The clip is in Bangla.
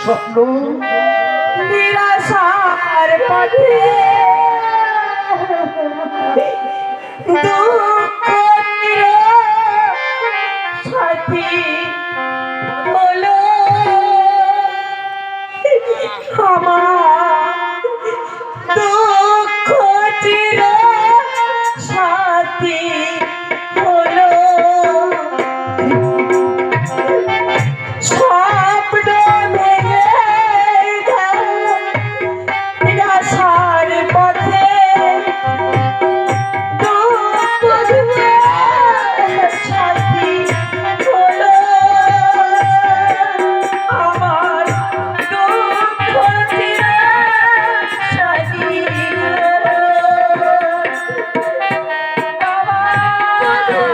স্বপ্ন নিরাশার পথে